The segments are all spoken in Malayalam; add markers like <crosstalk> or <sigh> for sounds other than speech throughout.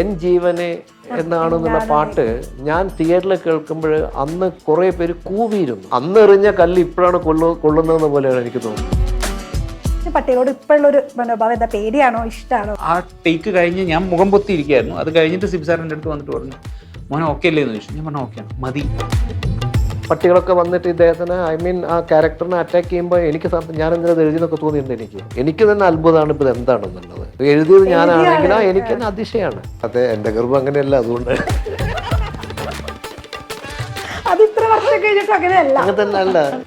എൻ ജീവനെ എന്നാണെന്നുള്ള പാട്ട് ഞാൻ തിയേറ്ററിൽ കേൾക്കുമ്പോൾ അന്ന് കുറേ പേര് കൂവിയിരുന്നു. അന്ന് എറിഞ്ഞ കല്ല് ഇപ്പോഴാണ് കൊള്ളു കൊള്ളുന്നതെന്ന് പോലെയാണ് എനിക്ക് തോന്നുന്നത്. പട്ടികളോട് ഇപ്പോഴുള്ളൊരു മനോഭാവം എന്താ? പേടിയാണോ? ഇഷ്ടമാണോ ആ ടേക്ക് കഴിഞ്ഞ് ഞാൻ മുഖം പൊത്തി ഇരിക്കുകയായിരുന്നു അത് കഴിഞ്ഞിട്ട് സിബ്സാറിന്റെ അടുത്ത് വന്നിട്ട് പറഞ്ഞു മോനെ ഓക്കെ അല്ലേ? എന്ന് ചോദിച്ചു. ഞാൻ പറഞ്ഞു ഓക്കെയാണ് മതി. പട്ടികളൊക്കെ വന്നിട്ട് ഇദ്ദേഹത്തിന് ഐ മീൻ ആ ക്യാരക്ടറിനെ അറ്റാക്ക് ചെയ്യുമ്പോൾ എനിക്ക് ഞാൻ എന്തിനാ എഴുതിയെന്നൊക്കെ തോന്നിയിരുന്നു എനിക്ക്. എനിക്ക് തന്നെ അത്ഭുതമാണ് ഇപ്പോൾ എന്താണെന്നുള്ളത്. എഴുതിയത് ഞാനാണെങ്കിൽ എനിക്ക് തന്നെ അതിശയാണ്. അതെ എന്റെ ഗർഭം അങ്ങനെയല്ല അതുകൊണ്ട്. അതിത്ര വർഷം കഴിഞ്ഞിട്ട് അങ്ങനെയല്ല.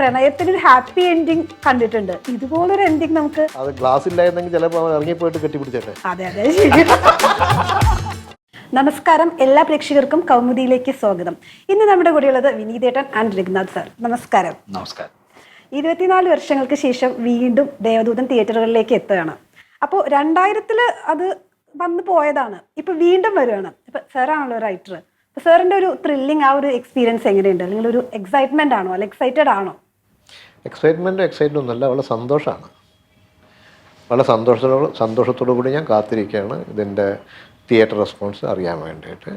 പ്രണയത്തിന് ഒരു ഹാപ്പി എൻഡിങ് കണ്ടിട്ടുണ്ട്. ഇതുപോലൊരു എൻഡിങ് നമുക്ക് അത് ഗ്ലാസ് ഇല്ലായിരുന്നെങ്കിൽ ചിലപ്പോൾ ഇറങ്ങിപ്പോയിട്ട് കെട്ടിപ്പിടിച്ചേട്ടെ അതെ അതെ ശരി നമസ്കാരം എല്ലാ പ്രേക്ഷകർക്കും കൗമുദിയിലേക്ക് സ്വാഗതം. ഇന്ന് നമ്മുടെ കൂടെയുള്ളത് വിനീതേട്ടൻ ആൻഡ് രഘുനാഥ് സാർ. നമസ്കാരം. നമസ്കാരം. ഇരുപത്തിനാല് വർഷങ്ങൾക്ക് ശേഷം വീണ്ടും ദേവദൂതൻ തിയേറ്ററുകളിലേക്ക് എത്തുകയാണ്. അപ്പോൾ രണ്ടായിരത്തിൽ അത് വന്നു പോയതാണ്. ഇപ്പൊ വീണ്ടും വരുവാണ്. ഇപ്പൊ സാറാണല്ലോ റൈറ്റർ. അപ്പൊ സാറിന്റെ ഒരു ത്രില്ലിംഗ് ആ ഒരു എക്സ്പീരിയൻസ് എങ്ങനെയുണ്ട്? അല്ലെങ്കിൽ ഒരു എക്സൈറ്റ്മെന്റ് ആണോ? അല്ല എക്സൈറ്റഡ് ആണോ? എക്സൈറ്റ്മെന്റും എക്സൈറ്റും ഒന്നുമല്ല. വളരെ സന്തോഷമാണ്. വളരെ സന്തോഷത്തോടെ സന്തോഷത്തോടു കൂടി ഞാൻ കാത്തിരിക്കുകയാണ്. ഇതിന്റെ തിയേറ്റർ റെസ്പോൺസ് അറിയാൻ വേണ്ടിയിട്ട്.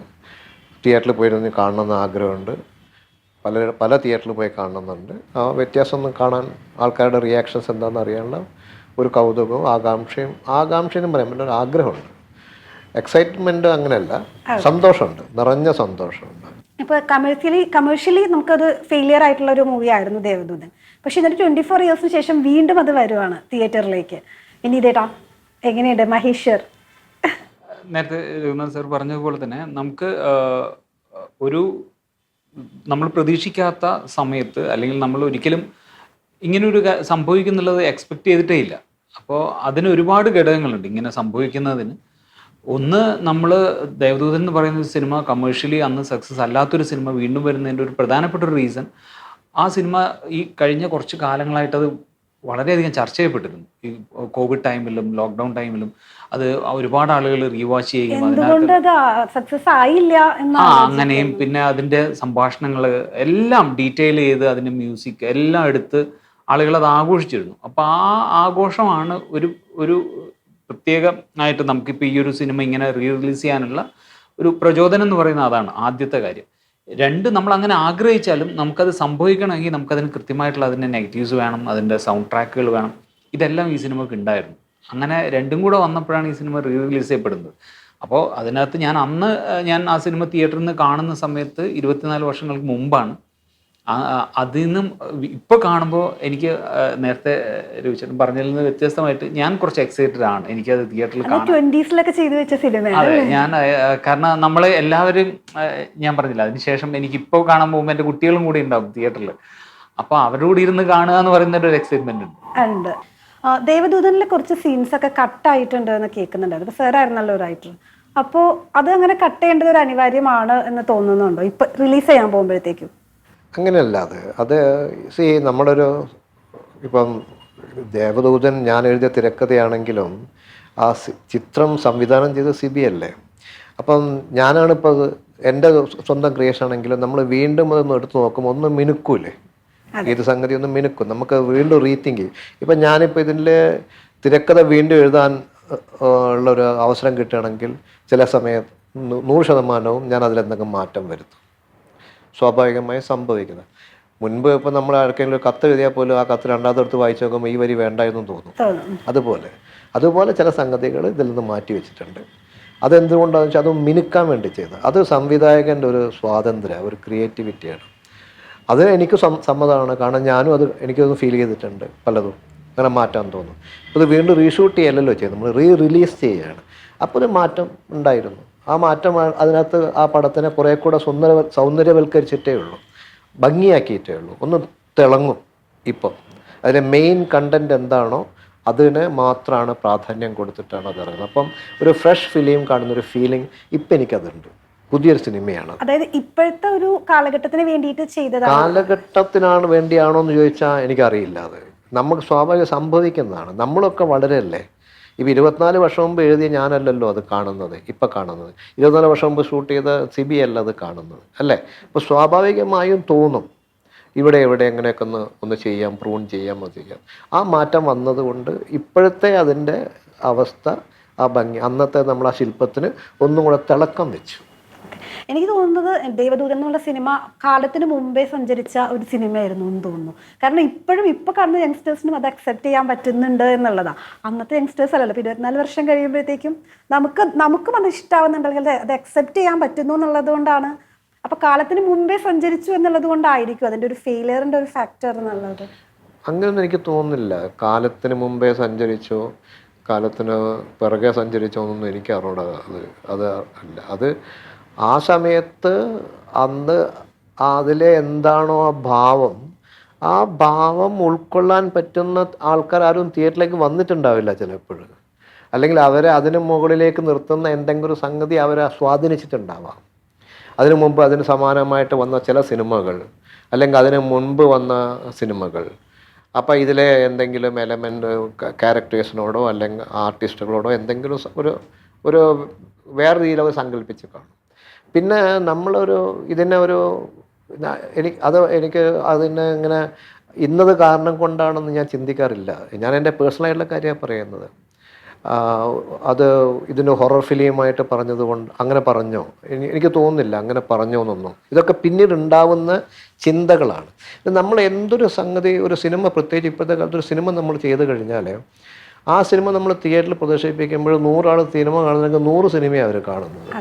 തിയേറ്ററിൽ പോയിരുന്ന് കാണണമെന്ന് ആഗ്രഹമുണ്ട്. പല പല തിയേറ്ററിൽ പോയി കാണണമെന്നുണ്ട്. ആ വ്യത്യാസമൊന്നും കാണാൻ ആൾക്കാരുടെ റിയാക്ഷൻസ് എന്താണെന്ന് അറിയാനുള്ള ഒരു കൗതുകവും ആകാംക്ഷയും ആകാംക്ഷയെന്നും പറയാൻ പറ്റുന്ന ഒരു ആഗ്രഹമുണ്ട്. എക്സൈറ്റ്മെന്റ് അങ്ങനെയല്ല സന്തോഷമുണ്ട് നിറഞ്ഞ സന്തോഷമുണ്ട്. ഇപ്പൊ കമേഴ്സ്യലി കമേഴ്ഷ്യലി നമുക്കത് ഫെയിലിയർ ആയിട്ടുള്ള ഒരു മൂവി ആയിരുന്നു ദേവദൂതൻ. പക്ഷെ എന്നിട്ട് ട്വന്റി ഫോർ ഇയേഴ്സിന് ശേഷം വീണ്ടും അത് വരുവാണ് തിയേറ്ററിലേക്ക്. ഇനി ഇതേട്ടാ എങ്ങനെയുണ്ട് മഹേശ്വർ? നേരത്തെ രഘുനാഥ് സാർ പറഞ്ഞതുപോലെ തന്നെ നമുക്ക് ഒരു നമ്മൾ പ്രതീക്ഷിക്കാത്ത സമയത്ത് അല്ലെങ്കിൽ നമ്മൾ ഒരിക്കലും ഇങ്ങനൊരു സംഭവിക്കുന്നുള്ളത് എക്സ്പെക്ട് ചെയ്തിട്ടേ ഇല്ല. അപ്പോൾ അതിന് ഒരുപാട് ഘടകങ്ങളുണ്ട് ഇങ്ങനെ സംഭവിക്കുന്നതിന്. ഒന്ന് നമ്മൾ ദേവദൂതൻ എന്ന് പറയുന്ന സിനിമ കമേഴ്ഷ്യലി അന്ന് സക്സസ് അല്ലാത്തൊരു സിനിമ വീണ്ടും വരുന്നതിന്റെ ഒരു പ്രധാനപ്പെട്ട ഒരു റീസൺ ആ സിനിമ ഈ കഴിഞ്ഞ കുറച്ച് കാലങ്ങളായിട്ടത് വളരെയധികം ചർച്ച ചെയ്യപ്പെട്ടിരുന്നു. ഈ കോവിഡ് ടൈമിലും ലോക്ക്ഡൗൺ ടൈമിലും അത് ഒരുപാട് ആളുകൾ റീവാച്ച് ചെയ്യും അതിനകത്ത് സക്സസ് ആയില്ല ആ അങ്ങനെയും പിന്നെ അതിന്റെ സംഭാഷണങ്ങൾ എല്ലാം ഡീറ്റെയിൽ ചെയ്ത് അതിന്റെ മ്യൂസിക് എല്ലാം എടുത്ത് ആളുകൾ അത് ആഘോഷിച്ചിരുന്നു. അപ്പൊ ആ ആഘോഷമാണ് ഒരു ഒരു പ്രത്യേകമായിട്ട് നമുക്കിപ്പോൾ ഈ ഒരു സിനിമ ഇങ്ങനെ റീ റിലീസ് ചെയ്യാനുള്ള ഒരു പ്രചോദനം എന്ന് പറയുന്നത് അതാണ് ആദ്യത്തെ കാര്യം. രണ്ട് നമ്മൾ അങ്ങനെ ആഗ്രഹിച്ചാലും നമുക്കത് സംഭവിക്കണമെങ്കിൽ നമുക്കതിന് കൃത്യമായിട്ടുള്ള അതിന്റെ നെഗറ്റീവ്സ് വേണം അതിന്റെ സൗണ്ട് ട്രാക്കുകൾ വേണം. ഇതെല്ലാം ഈ സിനിമക്ക് ഉണ്ടായിരുന്നു. അങ്ങനെ രണ്ടും കൂടെ വന്നപ്പോഴാണ് ഈ സിനിമ റീ റിലീസ് ചെയ്യപ്പെടുന്നത്. അപ്പോൾ അതിനകത്ത് ഞാൻ അന്ന് ഞാൻ ആ സിനിമ തിയേറ്ററിൽ നിന്ന് കാണുന്ന സമയത്ത് ഇരുപത്തിനാല് വർഷങ്ങൾക്ക് മുമ്പാണ് അതിൽ നിന്നും ഇപ്പോൾ കാണുമ്പോൾ എനിക്ക് നേരത്തെ രവിചേട്ടൻ പറഞ്ഞതിൽ നിന്ന് വ്യത്യസ്തമായിട്ട് ഞാൻ കുറച്ച് എക്സൈറ്റഡ് ആണ്. എനിക്കത് തിയേറ്ററിൽ ട്വന്റീസിലൊക്കെ ചെയ്തു വെച്ച സിനിമയാണ് അതെ ഞാൻ കാരണം നമ്മൾ എല്ലാവരും ഞാൻ പറഞ്ഞില്ല അതിനുശേഷം എനിക്ക് ഇപ്പോൾ കാണാൻ പോകുമ്പോൾ എന്റെ കുട്ടികളും കൂടി ഉണ്ടാവും തിയേറ്ററിൽ അപ്പോൾ അവരോട് ഇരുന്ന് കാണുക എന്ന് പറയുന്ന ഒരു എക്സൈറ്റ്മെന്റ് ഉണ്ട്. ദേവദൂതനിലെ കുറച്ച് സീൻസ് ഒക്കെ കട്ട് ആയിട്ടുണ്ട് എന്ന് കേൾക്കുന്നുണ്ടായിരുന്നു സാർ ആയിരുന്നല്ലോ റൈറ്റർ അപ്പോൾ അത് അങ്ങനെ കട്ട് ചെയ്യേണ്ടത് ഒരു അനിവാര്യമാണ് എന്ന് തോന്നുന്നുണ്ടോ? ഇപ്പൊ റിലീസ് ചെയ്യാൻ പോകുമ്പോഴത്തേക്കും. അങ്ങനെയല്ല അത് അത് സി നമ്മളൊരു ഇപ്പം ദേവദൂതൻ ഞാൻ എഴുതിയ തിരക്കഥയാണെങ്കിലും ആ സി- ചിത്രം സംവിധാനം ചെയ്ത സിബി അല്ലേ? അപ്പം ഞാനാണിപ്പോൾ അത് എന്റെ സ്വന്തം ക്രിയേഷൻ ആണെങ്കിലും നമ്മൾ വീണ്ടും അതൊന്ന് എടുത്തു നോക്കുമ്പോൾ ഒന്ന് മിനുക്കൂലേ? ഏത് സംഗതി ഒന്ന് മിനുക്കും. നമുക്ക് വീണ്ടും റീത്തിങ്ക് ചെയ്യും. ഇപ്പം ഞാനിപ്പോൾ ഇതിന്റെ തിരക്കഥ വീണ്ടും എഴുതാൻ ഉള്ളൊരു അവസരം കിട്ടുകയാണെങ്കിൽ ചില സമയം നൂറ് ശതമാനവും ഞാൻ അതിലെന്തെങ്കിലും മാറ്റം വരുത്തും. സ്വാഭാവികമായി സംഭവിക്കുന്നത്. മുൻപ് ഇപ്പം നമ്മൾ ആർക്കെങ്കിലും ഒരു കത്ത് എഴുതിയാൽ പോലും ആ കത്ത് രണ്ടാമതെടുത്ത് വായിച്ചു നോക്കുമ്പോൾ ഈ വരി വേണ്ട തോന്നും. തോന്നും. അതുപോലെ. അതുപോലെ ചില സംഗതികൾ ഇതിൽ നിന്ന് മാറ്റി വെച്ചിട്ടുണ്ട്. അതെന്തുകൊണ്ടാണെന്ന് വെച്ചാൽ അത് മിനുക്കാൻ വേണ്ടി ചെയ്തത്. അത് സംവിധായകന്റെ ഒരു സ്വാതന്ത്ര്യം ഒരു ക്രിയേറ്റിവിറ്റിയാണ്. അത് എനിക്ക് സമ്മതമാണ്. കാരണം ഞാനും അത് എനിക്കൊന്ന് ഫീൽ ചെയ്തിട്ടുണ്ട് പലതും. അങ്ങനെ മാറ്റാൻ തോന്നും ഇത് വീണ്ടും റീഷൂട്ട് ചെയ്യലല്ലോ ചെയ്ത് നമ്മൾ റീ റിലീസ് ചെയ്യുകയാണ് അപ്പോൾ ഒരു മാറ്റം ഉണ്ടായിരുന്നു. ആ മാറ്റം അതിനകത്ത് ആ പടത്തിനെ കുറേ കൂടെ സുന്ദര സൗന്ദര്യവൽക്കരിച്ചിട്ടേ ഉള്ളൂ. ഭംഗിയാക്കിയിട്ടേ ഉള്ളൂ. ഒന്ന് തിളങ്ങും ഇപ്പം. അതിലെ മെയിൻ കണ്ടന്റ് എന്താണോ അതിന് മാത്രമാണ് പ്രാധാന്യം കൊടുത്തിട്ടാണ് അത് ഇറങ്ങുന്നത്. അപ്പം ഒരു ഫ്രഷ് ഫിലിം കാണുന്ന ഒരു ഫീലിംഗ് ഇപ്പം എനിക്കതുണ്ട്. പുതിയൊരു സിനിമയാണ് അതായത് ഇപ്പോഴത്തെ ഒരു കാലഘട്ടത്തിന് വേണ്ടിയിട്ട് ചെയ്തത് കാലഘട്ടത്തിനാണ് വേണ്ടിയാണോ എന്ന് ചോദിച്ചാൽ എനിക്കറിയില്ല അത്. നമുക്ക് സ്വാഭാവികം സംഭവിക്കുന്നതാണ്. നമ്മളൊക്കെ വളരെയല്ലേ ഇപ്പം ഇരുപത്തിനാല് വർഷം മുമ്പ് എഴുതിയ ഞാനല്ലല്ലോ അത് കാണുന്നത് ഇപ്പം കാണുന്നത്. ഇരുപത്തിനാല് വർഷം മുമ്പ് ഷൂട്ട് ചെയ്ത സിബി അല്ല അത് കാണുന്നത് അല്ലേ? അപ്പോൾ സ്വാഭാവികമായും തോന്നും ഇവിടെ എവിടെ എങ്ങനെയൊക്കെ ഒന്ന് ഒന്ന് ചെയ്യാം പ്രൂൺ ചെയ്യാം അത് ചെയ്യാം. ആ മാറ്റം വന്നതുകൊണ്ട് ഇപ്പോഴത്തെ അതിന്റെ അവസ്ഥ ആ ഭംഗി അന്നത്തെ നമ്മൾ ആ ശില്പത്തിന് ഒന്നും കൂടെ തിളക്കം വെച്ചു. എനിക്ക് തോന്നുന്നത് ദേവദൂതൻ എന്നുള്ള സിനിമ കാലത്തിന് മുമ്പേ സഞ്ചരിച്ച ഒരു സിനിമയായിരുന്നു എന്ന് തോന്നുന്നു. കാരണം ഇപ്പോഴും ഇപ്പോൾ കാണുന്ന യങ്സ്റ്റേഴ്സിനും അത് അക്സെപ്റ്റ് ചെയ്യാൻ പറ്റുന്നുണ്ട് എന്നുള്ളതാണ് അന്നത്തെ യങ്സ്റ്റേഴ്സ് അല്ലല്ലോ. ഇപ്പോൾ ഇരുപത്തിനാല് വർഷം കഴിയുമ്പോഴത്തേക്കും നമുക്ക് നമുക്കും അത് ഇഷ്ടാവുന്നുണ്ടെങ്കിൽ അത് അത് അക്സെപ്റ്റ് ചെയ്യാൻ പറ്റുന്നു എന്നുള്ളത് കൊണ്ടാണ്. അപ്പൊ കാലത്തിന് മുമ്പേ സഞ്ചരിച്ചു എന്നുള്ളത് കൊണ്ടായിരിക്കും അതിന്റെ ഒരു ഫെയിലിയറിന്റെ ഒരു ഫാക്ടർ എന്നുള്ളത്. അങ്ങനെയൊന്നും എനിക്ക് തോന്നുന്നില്ല. കാലത്തിന് മുമ്പേ സഞ്ചരിച്ചോ കാലത്തിന് പിറകെ സഞ്ചരിച്ചോ എന്നൊന്നും എനിക്ക് അറിഞ്ഞൂടാ. അത് അത് അല്ല. അത് ആ സമയത്ത് അന്ന് അതിലെ എന്താണോ ആ ഭാവം ആ ഭാവം ഉൾക്കൊള്ളാൻ പറ്റുന്ന ആൾക്കാർ ആരും തിയേറ്ററിലേക്ക് വന്നിട്ടുണ്ടാവില്ല ചിലപ്പോൾ. അല്ലെങ്കിൽ അവരെ അതിന് മുകളിലേക്ക് നിർത്തുന്ന എന്തെങ്കിലും ഒരു സംഗതി അവരെ സ്വാധീനിച്ചിട്ടുണ്ടാവാം. അതിനു മുമ്പ് അതിന് സമാനമായിട്ട് വന്ന ചില സിനിമകൾ അല്ലെങ്കിൽ അതിന് മുൻപ് വന്ന സിനിമകൾ. അപ്പോൾ ഇതിലെ എന്തെങ്കിലും എലമെന്റ് ക്യാരക്ടേഴ്സിനോടോ അല്ലെങ്കിൽ ആർട്ടിസ്റ്റുകളോടോ എന്തെങ്കിലും ഒരു ഒരു വേറെ രീതിയിൽ അവർ സങ്കല്പിച്ച് കാണും. പിന്നെ നമ്മളൊരു ഇതിനെ ഒരു എനിക്ക് അത് എനിക്ക് അതിനെ ഇങ്ങനെ ഇന്നത് കാരണം കൊണ്ടാണെന്ന് ഞാൻ ചിന്തിക്കാറില്ല. ഞാൻ എന്റെ പേഴ്സണലായിട്ടുള്ള കാര്യമാണ് പറയുന്നത്. അത് ഇതിന് ഹൊറർ ഫിലിമായിട്ട് പറഞ്ഞത് കൊണ്ട് അങ്ങനെ പറഞ്ഞോ? എനിക്ക് തോന്നുന്നില്ല അങ്ങനെ പറഞ്ഞോ എന്നൊന്നും. ഇതൊക്കെ പിന്നീട് ഉണ്ടാവുന്ന ചിന്തകളാണ്. നമ്മൾ എന്തൊരു സംഗതി ഒരു സിനിമ പ്രത്യേകിച്ച് ഇപ്പോഴത്തെ കാലത്ത് ഒരു സിനിമ നമ്മൾ ചെയ്ത് കഴിഞ്ഞാൽ ആ സിനിമ നമ്മൾ തിയേറ്ററിൽ പ്രദർശിപ്പിക്കുമ്പോൾ നൂറാൾ സിനിമ കാണുന്നെങ്കിൽ നൂറ് സിനിമയാണ് അവർ കാണുന്നത്.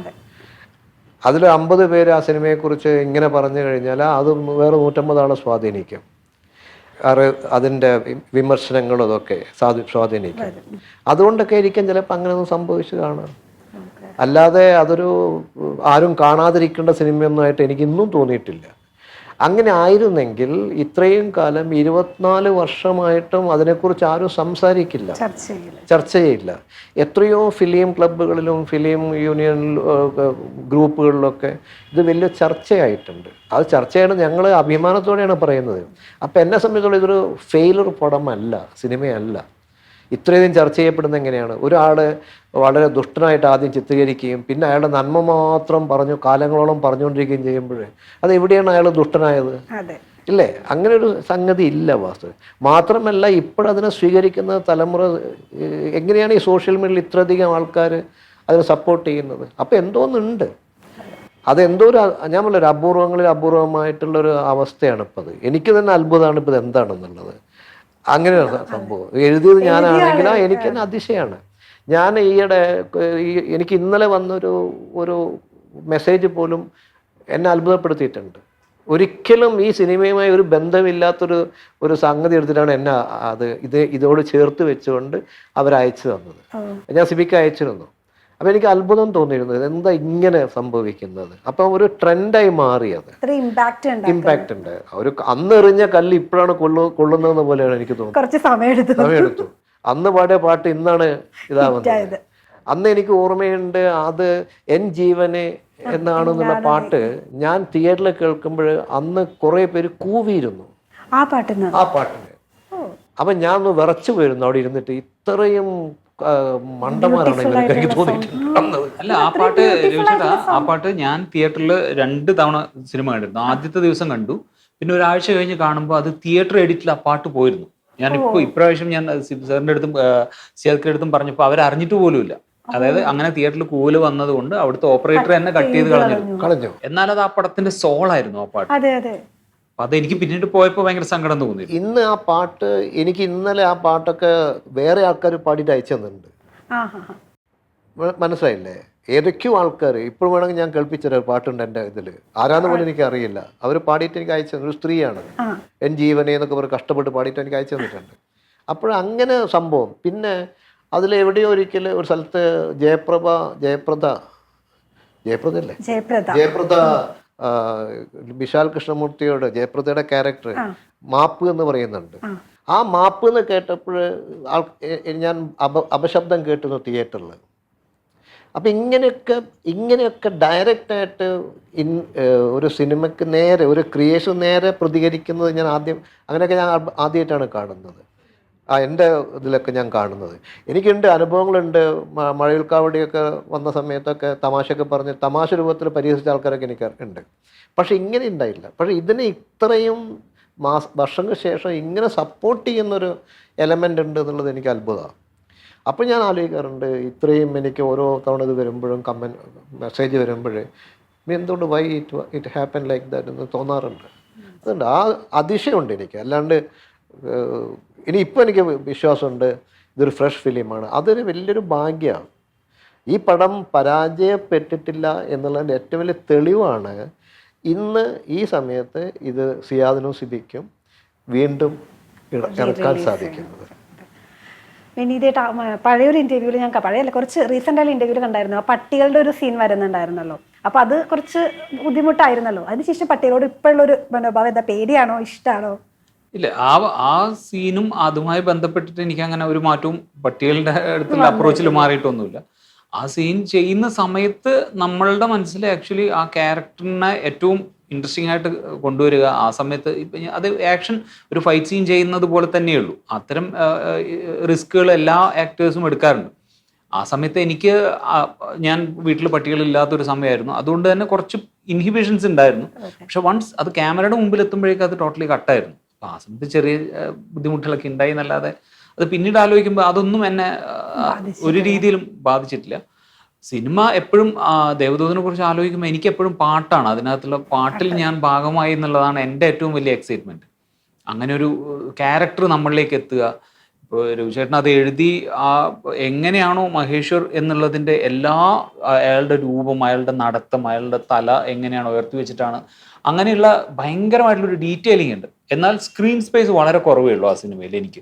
അതിൽ അമ്പത് പേര് ആ സിനിമയെക്കുറിച്ച് ഇങ്ങനെ പറഞ്ഞു കഴിഞ്ഞാൽ അത് വേറെ നൂറ്റമ്പത് ആളെ സ്വാധീനിക്കും. അത് അതിന്റെ വിമർശനങ്ങളും അതൊക്കെ സ്വാധീ സ്വാധീനിക്കും. അതുകൊണ്ടൊക്കെ ഇരിക്കും ചിലപ്പോൾ അങ്ങനെയൊന്നും സംഭവിച്ചു കാണാം. അല്ലാതെ അതൊരു ആരും കാണാതിരിക്കേണ്ട സിനിമയൊന്നുമായിട്ട് എനിക്ക് ഇന്നും തോന്നിയിട്ടില്ല. അങ്ങനെ ആയിരുന്നെങ്കിൽ ഇത്രയും കാലം ഇരുപത്തിനാല് വർഷമായിട്ടും അതിനെക്കുറിച്ച് ആരും സംസാരിക്കില്ല. ചർച്ച ചെയ്യില്ല. എത്രയോ ഫിലിം ക്ലബ്ബുകളിലും ഫിലിം യൂണിയൻ ഗ്രൂപ്പുകളിലൊക്കെ ഇത് വലിയ ചർച്ചയായിട്ടുണ്ട്. അത് ചർച്ചയാണ് ഞങ്ങൾ അഭിമാനത്തോടെയാണ് പറയുന്നത്. അപ്പം എന്നെ സംബന്ധിച്ചിടത്തോളം ഇതൊരു ഫെയിലർ പടമല്ല സിനിമയല്ല. ഇത്രയധികം ചർച്ച ചെയ്യപ്പെടുന്നത് എങ്ങനെയാണ്? ഒരാൾ വളരെ ദുഷ്ടനായിട്ട് ആദ്യം ചിത്രീകരിക്കുകയും പിന്നെ അയാളുടെ നന്മ മാത്രം പറഞ്ഞു കാലങ്ങളോളം പറഞ്ഞുകൊണ്ടിരിക്കുകയും ചെയ്യുമ്പോൾ അത് എവിടെയാണ് അയാൾ ദുഷ്ടനായത്? ഇല്ലേ? അങ്ങനെ ഒരു സംഗതി ഇല്ല വാസ്തു മാത്രമല്ല ഇപ്പോഴതിനെ സ്വീകരിക്കുന്ന തലമുറ എങ്ങനെയാണ് ഈ സോഷ്യൽ മീഡിയയിൽ ഇത്രയധികം ആൾക്കാർ അതിനെ സപ്പോർട്ട് ചെയ്യുന്നത്? അപ്പോൾ എന്തോന്നുണ്ട്? അതെന്തോ ഒരു ഞാൻ പറഞ്ഞ ഒരു അപൂർവങ്ങളിൽ അപൂർവമായിട്ടുള്ള ഒരു അവസ്ഥയാണ് ഇപ്പോൾ അത് എനിക്ക് തന്നെ അത്ഭുതമാണ് ഇപ്പോൾ ഇത് എന്താണെന്നുള്ളത്. അങ്ങനെ ഒരു സംഭവം. എഴുതിയത് ഞാനാണെങ്കിലും എനിക്ക് തന്നെ അതിശയമാണ്. ഞാൻ ഈയിടെ എനിക്ക് ഇന്നലെ വന്നൊരു ഒരു മെസ്സേജ് പോലും എന്നെ അത്ഭുതപ്പെടുത്തിയിട്ടുണ്ട്. ഒരിക്കലും ഈ സിനിമയുമായി ഒരു ബന്ധമില്ലാത്തൊരു ഒരു സംഗതി എടുത്തിട്ടാണ് എന്നെ അത് ഇത് ഇതോട് ചേർത്ത് വെച്ചുകൊണ്ട് അവരയച്ചു തന്നത്. ഞാൻ സിബിക്ക് അയച്ചിരുന്നു. അപ്പോൾ എനിക്ക് അത്ഭുതം തോന്നിയിരുന്നത് എന്താ ഇങ്ങനെ സംഭവിക്കുന്നത്? അപ്പൊ ഒരു ട്രെൻഡായി മാറിയത്. ഇമ്പാക്ട് ഉണ്ട്. ഒരു അന്ന് എറിഞ്ഞ കല്ല് ഇപ്പോഴാണ് കൊള്ളു കൊള്ളുന്നതെന്ന് പോലെയാണ് എനിക്ക് തോന്നുന്നത്. സമയമെടുത്തു. അന്ന് പാടിയ പാട്ട് ഇന്നാണ് ഇതാവുന്നത്. അന്ന് എനിക്ക് ഓർമ്മയുണ്ട് അത് എൻ ജീവനെ എന്നാണെന്നുള്ള പാട്ട് ഞാൻ തിയേറ്ററിൽ കേൾക്കുമ്പോൾ അന്ന് കുറെ പേര് കൂവിയിരുന്നു. ആ പാട്ടിന്. ആ പാട്ടിന്. അപ്പൊ ഞാൻ ഒന്ന് വിറച്ചു പോയിരുന്നു അവിടെ ഇരുന്നിട്ട്. ഇത്രയും മണ്ടന്മാരാണ് എനിക്ക് അല്ല ആ പാട്ട് ആ പാട്ട് ഞാൻ തിയേറ്ററിൽ രണ്ട് തവണ സിനിമ കണ്ടിരുന്നു. ആദ്യത്തെ ദിവസം കണ്ടു. പിന്നെ ഒരാഴ്ച കഴിഞ്ഞ് കാണുമ്പോൾ അത് തിയേറ്റർ എഡിറ്റിൽ ആ പാട്ട് പോയിരുന്നു. ഞാൻ ഇപ്പോൾ ഇപ്രാവശ്യം ഞാൻ സാറിന്റെ സാറിന്റെ അടുത്തും സിയാദിന്റെ അടുത്തും പറഞ്ഞപ്പോൾ അവർ അറിഞ്ഞിട്ട് പോലുമില്ല അതായത് അങ്ങനെ തിയേറ്ററിൽ കൂൽ വന്നതുകൊണ്ട് അവിടുത്തെ ഓപ്പറേറ്റർ തന്നെ കട്ട് ചെയ്ത് കളഞ്ഞിരുന്നു കളഞ്ഞു. എന്നാൽ അത് ആ പടത്തിന്റെ സോളായിരുന്നു ആ പാട്ട്. അതെ അതെ. അപ്പൊ അത് എനിക്ക് പിന്നീട് പോയപ്പോൾ ഭയങ്കര സങ്കടം തോന്നി. ഇന്ന് ആ പാട്ട് എനിക്ക് ഇന്നലെ ആ പാട്ടൊക്കെ വേറെ ആൾക്കാർ പാടിയിട്ട് അയച്ചു തന്നിട്ടുണ്ട്. മനസ്സിലായില്ലേ? ഏതൊക്കെയോ ആൾക്കാർ ഇപ്പോഴും വേണമെങ്കിൽ ഞാൻ കേൾപ്പിച്ചൊരു പാട്ടുണ്ട് എന്റെ ഇതിൽ ആരാന്ന് പോലും എനിക്ക് അറിയില്ല. അവർ പാടിയിട്ട് എനിക്ക് അയച്ചു ഒരു സ്ത്രീയാണ്. എൻ ജീവനെ എന്നൊക്കെ പറഞ്ഞ് കഷ്ടപ്പെട്ട് പാടിയിട്ട് എനിക്ക് അയച്ചു തന്നിട്ടുണ്ട്. അപ്പോഴങ്ങനെ സംഭവം. പിന്നെ അതിൽ എവിടെയോ ഒരിക്കൽ ഒരു സ്ഥലത്ത് ജയപ്രഭ ജയപ്രദ ജയപ്രദ അല്ലേ? ജയപ്രദ വിശാൽ കൃഷ്ണമൂർത്തിയോട് ജയപ്രദയുടെ ക്യാരക്ടർ മാപ്പ് എന്ന് പറയുന്നുണ്ട്. ആ. മാപ്പ് എന്ന് കേട്ടപ്പോൾ ആൾ ഞാൻ അപ അപശബ്ദം കേട്ടിരുന്നു തിയേറ്ററിൽ. അപ്പം ഇങ്ങനെയൊക്കെ ഇങ്ങനെയൊക്കെ ഡയറക്റ്റായിട്ട് ഇൻ ഒരു സിനിമയ്ക്ക് നേരെ ഒരു ക്രിയേഷൻ നേരെ പ്രതികരിക്കുന്നത് ഞാൻ ആദ്യം അങ്ങനെയൊക്കെ ഞാൻ ആദ്യ- ആദ്യമായിട്ടാണ് കാണുന്നത്. ആ എന്റെ ഇതിലൊക്കെ ഞാൻ കാണുന്നത്. എനിക്കുണ്ട് അനുഭവങ്ങളുണ്ട്. മഴയിൽ മഴവിൽക്കാവടിയൊക്കെ വന്ന സമയത്തൊക്കെ തമാശയൊക്കെ പറഞ്ഞ് തമാശ രൂപത്തിൽ പരിഹസിച്ച ആൾക്കാരൊക്കെ എനിക്ക് ഉണ്ട്. പക്ഷെ ഇങ്ങനെ ഉണ്ടായില്ല. പക്ഷെ ഇതിന് ഇത്രയും മാസ വർഷങ്ങൾക്ക് ശേഷം ഇങ്ങനെ സപ്പോർട്ട് ചെയ്യുന്നൊരു എലമെന്റ് ഉണ്ട് എന്നുള്ളത് എനിക്ക് അത്ഭുതമാണ്. അപ്പോൾ ഞാൻ ആലോചിക്കാറുണ്ട് ഇത്രയും എനിക്ക് ഓരോ തവണ ഇത് വരുമ്പോഴും കമന്റ് മെസ്സേജ് വരുമ്പോഴേ എന്തുകൊണ്ട് why it it happen like that എന്ന് തോന്നാറുണ്ട്. അതുകൊണ്ട് ആ അതിശയമുണ്ട് എനിക്ക്. അല്ലാണ്ട് ഇനി ഇപ്പോൾ എനിക്ക് വിശ്വാസമുണ്ട് ഇതൊരു ഫ്രഷ് ഫിലിമാണ് അതൊരു വലിയൊരു ഭാഗ്യമാണ്. ഈ പടം പരാജയപ്പെട്ടിട്ടില്ല എന്നുള്ളതിന്റെ ഏറ്റവും വലിയ തെളിവാണ് ഇന്ന് ഈ സമയത്ത് ഇത് സിയാദിനും സിബിക്കും വീണ്ടും ഇറക്കാൻ സാധിക്കുന്നത്. വിനീതേട്ട പഴയൊരു ഇന്റർവ്യൂവിൽ ഞാൻ പഴയല്ല കുറച്ച് റീസെന്റ് ആയ ഇന്റർവ്യൂവിൽ കണ്ടായിരുന്നു. ആ പട്ടികളുടെ ഒരു സീൻ വരുന്നുണ്ടായിരുന്നല്ലോ. അപ്പോൾ അത് കുറച്ച് ബുദ്ധിമുട്ടായിരുന്നല്ലോ. അതിനുശേഷം പട്ടികളോട് ഇപ്പോഴുള്ള ഒരു മനോഭാവം എന്താ? പേടിയാണോ? ഇഷ്ടമാണോ ഇല്ല ആ ആ സീനും അതുമായി ബന്ധപ്പെട്ടിട്ട് എനിക്ക് അങ്ങനെ ഒരു മാറ്റവും പട്ടികളുടെ അടുത്തുള്ള അപ്രോച്ചിൽ മാറിയിട്ടൊന്നുമില്ല. ആ സീൻ ചെയ്യുന്ന സമയത്ത് നമ്മളുടെ മനസ്സിൽ ആക്ച്വലി ആ ക്യാരക്ടറിനെ ഏറ്റവും ഇൻട്രസ്റ്റിംഗ് ആയിട്ട് കൊണ്ടുവരിക. ആ സമയത്ത് ഇപ്പൊ അത് ആക്ഷൻ ഒരു ഫൈറ്റ് സീൻ ചെയ്യുന്നത് പോലെ തന്നെയുള്ളൂ. അത്തരം റിസ്കുകൾ എല്ലാ ആക്ടേഴ്സും എടുക്കാറുണ്ട്. ആ സമയത്ത് എനിക്ക് ഞാൻ വീട്ടിൽ പട്ടികളില്ലാത്തൊരു സമയമായിരുന്നു. അതുകൊണ്ട് തന്നെ കുറച്ച് ഇൻഹിബിഷൻസ് ഉണ്ടായിരുന്നു. പക്ഷെ വൺസ് അത് ക്യാമറയുടെ മുമ്പിൽ എത്തുമ്പോഴേക്കും അത് ടോട്ടലി കട്ടായിരുന്നു ആ സമയത്ത് ചെറിയ ബുദ്ധിമുട്ടുകളൊക്കെ ഉണ്ടായി എന്നല്ലാതെ അത് പിന്നീട് ആലോചിക്കുമ്പോൾ അതൊന്നും എന്നെ ഒരു രീതിയിലും ബാധിച്ചിട്ടില്ല. സിനിമ എപ്പോഴും ദേവദൂതനെ കുറിച്ച് ആലോചിക്കുമ്പോൾ എനിക്ക് എപ്പോഴും പാട്ടാണ്. അതിനകത്തുള്ള പാട്ടിൽ ഞാൻ ഭാഗമായി എന്നുള്ളതാണ് എന്റെ ഏറ്റവും വലിയ എക്സൈറ്റ്മെന്റ് അങ്ങനെ ഒരു ക്യാരക്ടർ നമ്മളിലേക്ക് എത്തുക. ഇപ്പോൾ രവിചേട്ടൻ അത് എഴുതി ആ എങ്ങനെയാണോ മഹേശ്വർ എന്നുള്ളതിന്റെ എല്ലാ അയാളുടെ രൂപം അയാളുടെ നടത്തം അയാളുടെ തല എങ്ങനെയാണ് ഉയർത്തി വെച്ചിട്ടാണ്. അങ്ങനെയുള്ള ഭയങ്കരമായിട്ടുള്ളൊരു ഡീറ്റെയിലിംഗ് ഉണ്ട്. എന്നാൽ സ്ക്രീൻ സ്പേസ് വളരെ കുറവേ ഉള്ളൂ ആ സിനിമയിൽ എനിക്ക്.